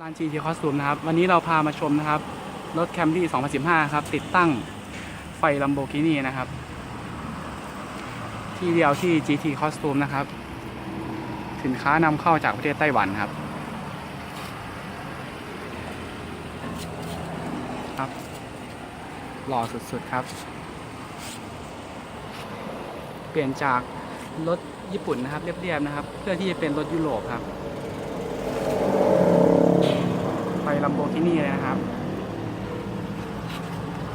ร้าน GT Costume นะครับ วันนี้เราพามาชมนะครับ รถ Camry 2015 ครับ ติดตั้งไฟ Lamborghini นะครับ ที่เดียวที่ GT Costume นะครับ สินค้านำเข้าจากประเทศไต้หวันครับ ครับ หล่อสุดๆครับ เปลี่ยนจากรถญี่ปุ่นนะครับ เรียบๆนะครับ เพื่อที่จะเป็นรถยุโรปครับ ลัมโบกินี่เลยนะครับ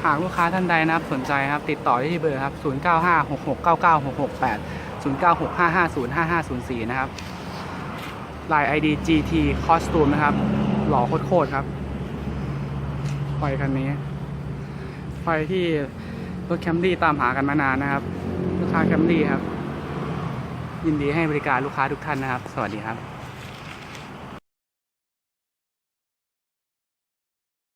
หากลูกค้าท่านใดนะครับสนใจครับ ติดต่อได้ที่เบอร์ครับ 0956699668 0965505504 นะครับลาย ID GT Costume นะครับ หล่อโคตรๆครับไฟคันนี้ ไฟที่รถแคมรี่ตามหากันมานานนะครับ ลูกค้าแคมรี่ครับ ยินดีให้บริการลูกค้าทุกท่านนะครับ สวัสดีครับ